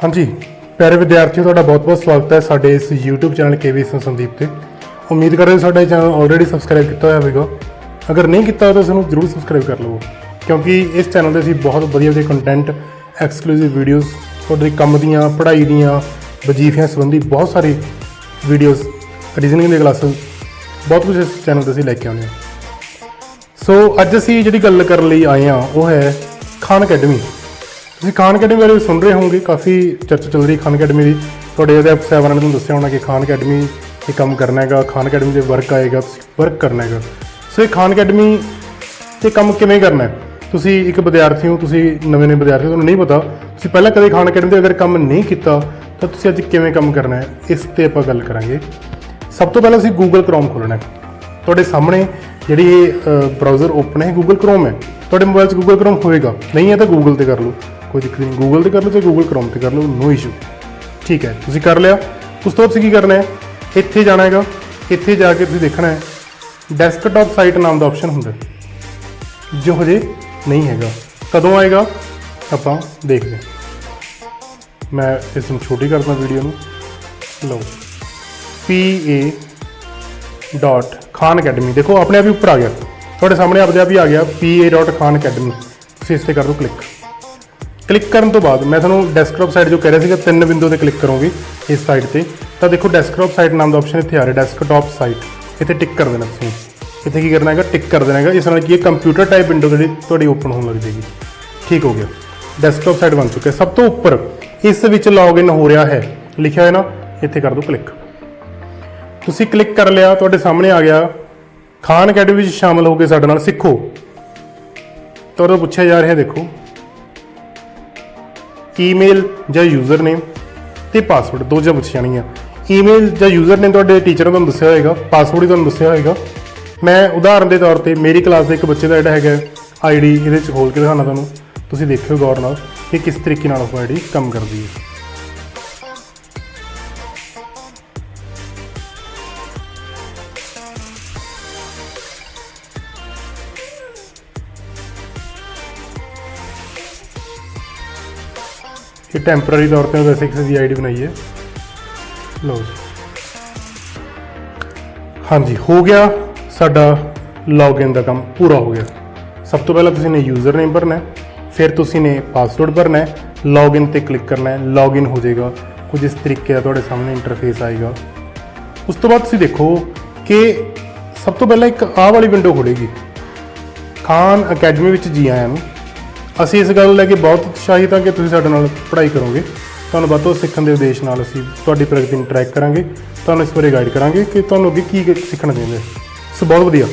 ਹਾਂਜੀ, ਪਿਆਰੇ ਵਿਦਿਆਰਥੀਓ, ਤੁਹਾਡਾ ਬਹੁਤ-ਬਹੁਤ ਸਵਾਗਤ ਹੈ ਸਾਡੇ ਇਸ YouTube ਚੈਨਲ ਕੇਵੀ ਸੰਦੀਪ ਤੇ। ਉਮੀਦ ਕਰਦੇ ਹਾਂ ਸਾਡਾ ਚੈਨਲ ਆਲਰੇਡੀ ਸਬਸਕ੍ਰਾਈਬ ਕੀਤਾ ਹੋਇਆ ਹੋਵੇਗਾ। ਅਗਰ ਨਹੀਂ ਕੀਤਾ ਹੋਇਆ ਤਾਂ ਸਾਨੂੰ ਜਰੂਰ ਸਬਸਕ੍ਰਾਈਬ ਕਰ ਲਵੋ, ਕਿਉਂਕਿ ਇਸ ਚੈਨਲ ਤੇ ਅਸੀਂ ਬਹੁਤ ਵਧੀਆ ਵਧੀਆ ਕੰਟੈਂਟ ਐਕਸਕਲੂਸਿਵ ਵੀਡੀਓਜ਼ ਤੁਹਾਡੇ ਕੰਮ ਦੀਆਂ, ਪੜ੍ਹਾਈ ਦੀਆਂ, ਵਜੀਫਿਆਂ ਸੰਬੰਧੀ ਬਹੁਤ ਸਾਰੀ ਵੀਡੀਓਜ਼ ਰੀਜ਼ਨਿੰਗ ਦੀਆਂ ਕਲਾਸਾਂ, ਬਹੁਤ ਕੁਝ ਇਸ ਚੈਨਲ ਤੇ ਅਸੀਂ ਲੈ ਕੇ ਆਉਂਦੇ ਹਾਂ। ਸੋ ਅੱਜ ਅਸੀਂ ਜਿਹੜੀ ਗੱਲ ਕਰਨ ਲਈ ਆਏ ਹਾਂ, ਉਹ ਹੈ ਖਾਨ ਅਕੈਡਮੀ ਤੁਸੀਂ ਖਾਨ ਅਕੈਡਮੀ ਬਾਰੇ ਸੁਣ ਰਹੇ ਹੋਵੋਗੇ ਕਾਫੀ ਚਰਚਾ ਚੱਲ ਰਹੀ ਖਾਨ ਅਕੈਡਮੀ ਦੀ। ਤੁਹਾਡੇ ਅਧਿਆਪਕ ਸਾਹਿਬਾਨਾਂ ਨੇ ਤੁਹਾਨੂੰ ਦੱਸਿਆ ਹੋਣਾ ਕਿ ਖਾਨ ਅਕੈਡਮੀ ਇਹ ਕੰਮ ਕਰਨਾ ਹੈਗਾ ਖਾਨ ਅਕੈਡਮੀ ਦੇ ਵਰਕ ਆਏਗਾ ਤੁਸੀਂ ਵਰਕ ਕਰਨਾ ਹੈਗਾ। ਸੋ ਇਹ ਖਾਨ ਅਕੈਡਮੀ ਤੇ ਕੰਮ ਕਿਵੇਂ ਕਰਨਾ ਹੈ? ਤੁਸੀਂ ਇੱਕ ਵਿਦਿਆਰਥੀ ਹੋ ਤੁਸੀਂ ਨਵੇਂ ਨਵੇਂ ਵਿਦਿਆਰਥੀ ਹੋ, ਤੁਹਾਨੂੰ ਨਹੀਂ ਪਤਾ। ਤੁਸੀਂ ਪਹਿਲਾਂ ਕਦੇ ਖਾਨ ਅਕੈਡਮੀ ਦੇ ਅਗਰ ਕੰਮ ਨਹੀਂ ਕੀਤਾ ਤਾਂ ਤੁਸੀਂ ਅੱਜ ਕਿਵੇਂ ਕੰਮ ਕਰਨਾ ਹੈ? ਇਸ ਤੇ ਆਪਾਂ ਗੱਲ ਕਰਾਂਗੇ। ਸਭ ਤੋਂ ਪਹਿਲਾਂ ਅਸੀਂ Google Chrome ਖੋਲਣਾ ਹੈ। ਤੁਹਾਡੇ ਸਾਹਮਣੇ ਜਿਹੜੀ ਇਹ ਬ੍ਰਾਊਜ਼ਰ ਓਪਨ ਹੈ Google Chrome ਹੈ। ਤੁਹਾਡੇ ਮੋਬਾਈਲ 'ਚ Google Chrome ਹੋਏਗਾ। ਨਹੀਂ ਹੈ ਤਾਂ Google ਤੇ ਕਰ ਲਓ। ਕੋਈ ਦਿੱਕਤ ਨਹੀਂ। ਗੂਗਲ ਤੇ ਕਰ ਲਓ ਤੇ ਗੂਗਲ Chrome ਤੇ ਕਰ ਲਓ ਨੋ ਇਸ਼ੂ ਠੀਕ ਹੈ, ਤੁਸੀਂ ਕਰ ਲਿਆ। ਉਸ ਤੋਂ ਬਾਅਦ ਤੁਸੀਂ ਕੀ ਕਰਨਾ ਹੈ? ਇੱਥੇ ਜਾਣਾ ਹੈਗਾ। ਇੱਥੇ ਜਾ ਕੇ ਤੁਸੀਂ ਦੇਖਣਾ ਹੈ। ਡੈਸਕਟਾਪ ਸਾਈਟ ਨਾਮ ਦਾ ਆਪਸ਼ਨ ਹੁੰਦਾ ਜੋ ਹਜੇ ਨਹੀਂ ਹੈਗਾ। ਕਦੋਂ ਆਏਗਾ? ਆਪਾਂ ਦੇਖਦੇ ਹਾਂ। ਮੈਂ ਇਸ ਨੂੰ ਛੋਟੀ ਕਰਦਾ ਵੀਡੀਓ ਨੂੰ। ਲਓ। P A dot Khan academy ਦੇਖੋ, ਆਪਣੇ ਆਪ ਹੀ ਉੱਪਰ ਆ ਗਿਆ। ਤੁਹਾਡੇ ਸਾਹਮਣੇ ਆਪਦੇ ਆਪ ਹੀ ਆ ਗਿਆ। Pa.khan academy ਤੁਸੀਂ ਇਸ ਤੇ ਕਰ ਦਿਓ ਕਲਿੱਕ ਕਲਿੱਕ ਕਰਨ ਤੋਂ ਬਾਅਦ, ਮੈਂ ਤੁਹਾਨੂੰ ਡੈਸਕਟਾਪ ਸਾਈਟ ਜੋ ਕਹਿ ਰਿਹਾ ਸੀਗਾ, ਤਿੰਨ ਵਿੰਡੋ ਤੇ ਕਲਿੱਕ ਕਰੋਗੇ ਇਸ ਸਾਈਟ ਤੇ। ਤਾਂ ਦੇਖੋ ਡੈਸਕਟਾਪ ਸਾਈਟ ਨਾਮ ਦਾ ਆਪਸ਼ਨ ਇੱਥੇ ਆ ਰਿਹਾ ਡੈਸਕਟਾਪ ਸਾਈਟ ਇੱਥੇ ਟਿਕ ਕਰ ਦੇਣਾ ਤੁਸੀਂ। ਇੱਥੇ ਕੀ ਕਰਨਾ ਹੈਗਾ? ਟਿਕ ਕਰ ਦੇਣਾ ਹੈਗਾ। ਇਸ ਨਾਲ ਕੀ ਹੈ? ਕੰਪਿਊਟਰ ਟਾਈਪ ਵਿੰਡੋ ਜਿਹੜੀ ਤੁਹਾਡੀ ਓਪਨ ਹੋਣ ਲੱਗ ਜਾਏਗੀ। ਠੀਕ ਹੋ ਗਿਆ। ਡੈਸਕਟਾਪ ਸਾਈਟ ਬਣ ਚੁੱਕਿਆ। ਸਭ ਤੋਂ ਉੱਪਰ ਇਸ ਵਿੱਚ ਲੌਗਇਨ ਹੋ ਰਿਹਾ ਹੈ। ਲਿਖਿਆ ਹੈ ਨਾ? ਇੱਥੇ ਕਰ ਦਿਓ ਕਲਿੱਕ ਤੁਸੀਂ ਕਲਿੱਕ ਕਰ ਲਿਆ, ਤੁਹਾਡੇ ਸਾਹਮਣੇ ਆ ਗਿਆ। ਖਾਨ ਅਕੈਡਮੀ ਵਿੱਚ ਸ਼ਾਮਲ ਹੋ ਕੇ ਸਾਡੇ ਨਾਲ ਸਿੱਖੋ। ਤਾਂ ਤੋਂ ਪੁੱਛਿਆ ਜਾ ਰਿਹਾ, ਦੇਖੋ। ਈਮੇਲ ਜਾਂ ਯੂਜ਼ਰ ਨੇਮ ਤੇ ਪਾਸਵਰਡ, ਦੋ ਚੀਜ਼ਾਂ ਪੁੱਛੀਆਂ ਜਾਣਗੀਆਂ ਈਮੇਲ ਜਾਂ ਯੂਜ਼ਰ ਨੇਮ ਤੁਹਾਡੇ ਟੀਚਰ ਨੇ ਤੁਹਾਨੂੰ ਦੱਸਿਆ ਹੋਏਗਾ, ਪਾਸਵਰਡ ਹੀ ਤੁਹਾਨੂੰ ਦੱਸਿਆ ਹੋਏਗਾ। ਮੈਂ ਉਦਾਹਰਨ ਦੇ ਤੌਰ ਤੇ ਮੇਰੀ ਕਲਾਸ ਦੇ ਇੱਕ ਬੱਚੇ ਦਾ ਜਿਹੜਾ ਹੈਗਾ ਆਈਡੀ ਇਹਦੇ 'ਚ ਖੋਲ ਕੇ ਦਿਖਾਉਣਾ ਤੁਹਾਨੂੰ। ਤੁਸੀਂ ਦੇਖਿਓ ਗੌਰ ਨਾਲ ਕਿ ਕਿਸ ਤਰੀਕੇ ਨਾਲ ਉਹ ਆਈਡੀ ਕੰਮ ਕਰਦੀ ਹੈ। ਇਹ ਟੈਂਪਰੇਰੀ ਤੌਰ ਤੇ ਵੈਸੇ ਕਿਸੇ ਦੀ ਆਈਡੀ ਬਣਾਈ ਹੈ ਲਓ ਜੀ। ਹਾਂਜੀ, ਹੋ ਗਿਆ ਸਾਡਾ ਲੌਗਇਨ ਦਾ ਕੰਮ, ਪੂਰਾ ਹੋ ਗਿਆ। ਸਭ ਤੋਂ ਪਹਿਲਾਂ ਤੁਸੀਂ ਨੇ ਯੂਜ਼ਰ ਨੇਮ ਭਰਨਾ ਹੈ, ਫਿਰ ਤੁਸੀਂ ਨੇ ਪਾਸਵਰਡ ਭਰਨਾ ਹੈ ਲੌਗਇਨ ਤੇ ਕਲਿੱਕ ਕਰਨਾ ਹੈ ਲੌਗਇਨ ਹੋ ਜਾਏਗਾ। ਕੁਝ ਇਸ ਤਰੀਕੇ ਦਾ ਤੁਹਾਡੇ ਸਾਹਮਣੇ ਇੰਟਰਫੇਸ ਆਏਗਾ। ਉਸ ਤੋਂ ਬਾਅਦ ਤੁਸੀਂ ਦੇਖੋ ਕਿ ਸਭ ਤੋਂ ਪਹਿਲਾਂ ਇੱਕ ਆਹ ਵਾਲੀ ਵਿੰਡੋ ਖੁੱਲੇਗੀ ਖਾਨ ਅਕੈਡਮੀ ਵਿੱਚ ਜੀ ਆਇਆਂ ਨੂੰ। ਅਸੀਂ ਇਸ ਗੱਲ ਨੂੰ ਲੈ ਕੇ ਬਹੁਤ ਉਤਸ਼ਾਹਿਤ ਹਾਂ ਕਿ ਤੁਸੀਂ ਸਾਡੇ ਨਾਲ ਪੜ੍ਹਾਈ ਕਰੋਗੇ। ਤੁਹਾਨੂੰ ਵੱਧ ਤੋਂ ਸਿੱਖਣ ਦੇ ਉਦੇਸ਼ ਨਾਲ ਅਸੀਂ ਤੁਹਾਡੀ ਪ੍ਰਗਤੀ ਨੂੰ ਟਰੈਕ ਕਰਾਂਗੇ। ਤੁਹਾਨੂੰ ਇਸ ਬਾਰੇ ਗਾਈਡ ਕਰਾਂਗੇ ਕਿ ਤੁਹਾਨੂੰ ਅੱਗੇ ਕੀ ਸਿੱਖਣਾ ਚਾਹੀਦਾ ਹੈ। ਸੋ ਬਹੁਤ ਵਧੀਆ।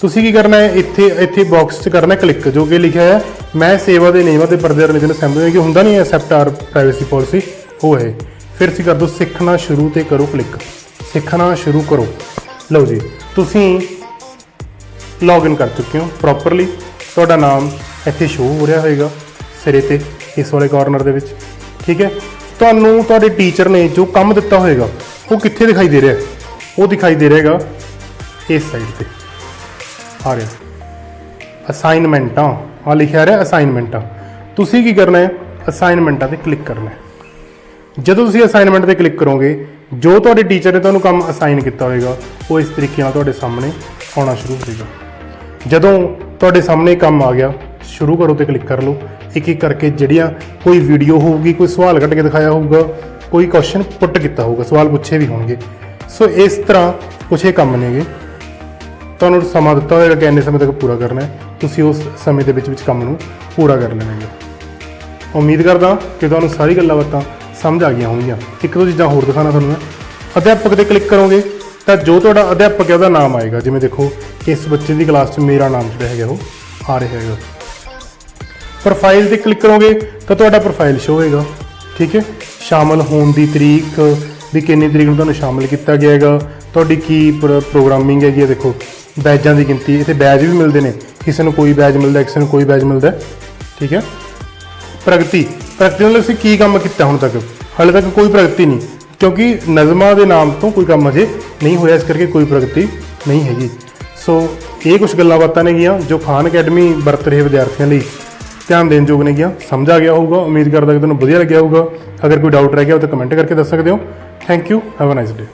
ਤੁਸੀਂ ਕੀ ਕਰਨਾ ਹੈ? ਇੱਥੇ ਇੱਥੇ ਬਾਕਸ 'ਚ ਕਰਨਾ ਕਲਿੱਕ ਜੋ ਕਿ ਲਿਖਿਆ ਹੈ, ਮੈਂ ਸੇਵਾ ਦੇ ਨਿਯਮਾਂ ਤੇ ਪਰਦੇ ਰਿਲੀਜਨ ਅਸੈਂਬਲੀ ਕਿ ਹੁੰਦਾ ਨਹੀਂ ਐਕਸੈਪਟ ਆਰ ਪ੍ਰਾਈਵੇਸੀ ਪਾਲਿਸੀ ਉਹ ਹੈ। ਫਿਰ ਅਸੀਂ ਕਰ ਦੋ, ਸਿੱਖਣਾ ਸ਼ੁਰੂ ਤੇ ਕਰੋ ਕਲਿੱਕ ਸਿੱਖਣਾ ਸ਼ੁਰੂ ਕਰੋ। ਲਓ ਜੀ, ਤੁਸੀਂ ਲੌਗਇਨ ਕਰ ਚੁੱਕੇ ਹੋ ਪ੍ਰੋਪਰਲੀ ਤੁਹਾਡਾ ਨਾਮ ਇੱਥੇ ਸ਼ੋ ਹੋ ਰਿਹਾ ਹੋਏਗਾ ਸਿਰੇ ਤੇ, ਇਸ ਵਾਲੇ ਕਾਰਨਰ ਦੇ ਵਿੱਚ। ਠੀਕ ਹੈ? ਤੁਹਾਨੂੰ ਤੁਹਾਡੇ ਟੀਚਰ ਨੇ ਜੋ ਕੰਮ ਦਿੱਤਾ ਹੋਏਗਾ, ਉਹ ਕਿੱਥੇ ਦਿਖਾਈ ਦੇ ਰਿਹਾ? ਉਹ ਦਿਖਾਈ ਦੇ ਰਿਹਾਗਾ ਇਸ ਸਾਈਡ ਤੇ। ਆ ਰਿਹਾ। ਅਸਾਈਨਮੈਂਟਾਂ ਆ ਲਿਖਿਆ ਰਿਹਾ ਅਸਾਈਨਮੈਂਟਾਂ ਤੁਸੀਂ ਕੀ ਕਰਨਾ ਹੈ? ਅਸਾਈਨਮੈਂਟਾਂ ਤੇ ਕਲਿੱਕ ਕਰਨਾ ਹੈ। ਜਦੋਂ ਤੁਸੀਂ ਅਸਾਈਨਮੈਂਟ ਤੇ ਕਲਿੱਕ ਕਰੋਗੇ, ਜੋ ਤੁਹਾਡੇ ਟੀਚਰ ਨੇ ਤੁਹਾਨੂੰ ਕੰਮ ਅਸਾਈਨ ਕੀਤਾ ਹੋਏਗਾ, ਉਹ ਇਸ ਤਰੀਕੇ ਨਾਲ ਤੁਹਾਡੇ ਸਾਹਮਣੇ ਆਉਣਾ ਸ਼ੁਰੂ ਹੋ ਜਾਏਗਾ ਜਦੋਂ ਤੁਹਾਡੇ ਸਾਹਮਣੇ ਕੰਮ ਆ ਗਿਆ ਸ਼ੁਰੂ ਕਰੋ ਤੇ ਕਲਿੱਕ ਕਰ ਲਓ। ਇੱਕ ਇੱਕ ਕਰਕੇ ਜਿਹੜੀਆਂ ਕੋਈ ਵੀਡੀਓ ਹੋਊਗੀ, ਕੋਈ ਸਵਾਲ ਕੱਢ ਕੇ ਦਿਖਾਇਆ ਹੋਊਗਾ, ਕੋਈ ਕੁਐਸਚਨ ਪੁੱਟ ਕੀਤਾ ਹੋਊਗਾ, ਸਵਾਲ ਪੁੱਛੇ ਵੀ ਹੋਣਗੇ। ਸੋ ਇਸ ਤਰ੍ਹਾਂ ਕੁਛ ਇਹ ਕੰਮ ਨੇਗੇ ਤੁਹਾਨੂੰ ਸਮਾਂ ਦਿੱਤਾ ਹੋਏਗਾ ਕਿ ਇੰਨੇ ਸਮੇਂ ਤੱਕ ਪੂਰਾ ਕਰਨਾ ਹੈ। ਤੁਸੀਂ ਉਸ ਸਮੇਂ ਦੇ ਵਿੱਚ ਵਿੱਚ ਕੰਮ ਨੂੰ ਪੂਰਾ ਕਰ ਲੈਣਾ ਹੈ ਉਮੀਦ ਕਰਦਾ ਕਿ ਤੁਹਾਨੂੰ ਸਾਰੀ ਗੱਲਾਂ ਬਾਤਾਂ ਸਮਝ ਆ ਗਈਆਂ ਹੋਣਗੀਆਂ। ਇੱਕ ਦੋ ਚੀਜ਼ਾਂ ਹੋਰ ਦਿਖਾਣਾ ਤੁਹਾਨੂੰ ਮੈਂ। ਅਧਿਆਪਕ ਤੇ ਕਲਿੱਕ ਕਰੋਗੇ ਤਾਂ ਜੋ ਤੁਹਾਡਾ ਅਧਿਆਪਕ ਹੈ ਉਹਦਾ ਨਾਮ ਆਏਗਾ। ਜਿਵੇਂ ਦੇਖੋ, ਇਸ ਬੱਚੇ ਦੀ ਕਲਾਸ 'ਚ ਮੇਰਾ ਨਾਮ ਜਿਹੜਾ ਹੈਗਾ ਉਹ ਆ ਰਿਹਾ ਹੈਗਾ। ਪ੍ਰੋਫਾਈਲ ਤੇ ਕਲਿੱਕ ਕਰੋਗੇ ਤਾਂ ਤੁਹਾਡਾ ਪ੍ਰੋਫਾਈਲ ਸ਼ੋ ਹੋਏਗਾ, ਠੀਕ ਹੈ? ਸ਼ਾਮਲ ਹੋਣ ਦੀ ਤਰੀਕ ਵੀ ਕਿੰਨੀ ਤਰੀਕ ਨੂੰ ਤੁਹਾਨੂੰ ਸ਼ਾਮਲ ਕੀਤਾ ਗਿਆ ਹੈਗਾ, ਤੁਹਾਡੀ ਕੀ ਪ੍ਰੋਗਰਾਮਿੰਗ ਹੈਗੀ ਹੈ ਦੇਖੋ ਬੈਜਾਂ ਦੀ ਗਿਣਤੀ, ਇੱਥੇ ਬੈਜ ਵੀ ਮਿਲਦੇ ਨੇ, ਕਿਸੇ ਨੂੰ ਕੋਈ ਬੈਜ ਮਿਲਦਾ, ਕਿਸੇ ਨੂੰ ਕੋਈ ਬੈਜ ਮਿਲਦਾ, ਠੀਕ ਹੈ? ਪ੍ਰਗਤੀ ਪ੍ਰਗਤੀ ਨਾਲ ਅਸੀਂ ਕੀ ਕੰਮ ਕੀਤਾ ਹੁਣ ਤੱਕ? ਹਾਲੇ ਤੱਕ ਕੋਈ ਪ੍ਰਗਤੀ ਨਹੀਂ, ਕਿਉਂਕਿ ਨਜ਼ਮਾਂ ਦੇ ਨਾਮ ਤੋਂ ਕੋਈ ਕੰਮ ਅਜੇ ਨਹੀਂ ਹੋਇਆ, ਇਸ ਕਰਕੇ ਕੋਈ ਪ੍ਰਗਤੀ ਨਹੀਂ ਹੈਗੀ। ਸੋ ਇਹ ਕੁਝ ਗੱਲਾਂ ਬਾਤਾਂ ਨੇਗੀਆਂ ਜੋ ਖਾਨ ਅਕੈਡਮੀ ਵਰਤ ਰਹੇ ਵਿਦਿਆਰਥੀਆਂ ਲਈ। ਧਿਆਨ ਦੇਣ ਯੋਗ ਨੇ ਗਿਆ ਸਮਝ ਆ ਗਿਆ ਹੋਊਗਾ, ਉਮੀਦ ਕਰਦਾ ਕਿ ਤੁਹਾਨੂੰ ਵਧੀਆ ਲੱਗਿਆ ਹੋਊਗਾ। ਅਗਰ ਕੋਈ ਡਾਊਟ ਰਹਿ ਗਿਆ ਉਹ ਤਾਂ ਕਮੈਂਟ ਕਰਕੇ ਦੱਸ ਸਕਦੇ ਹੋ। Thank you have a nice day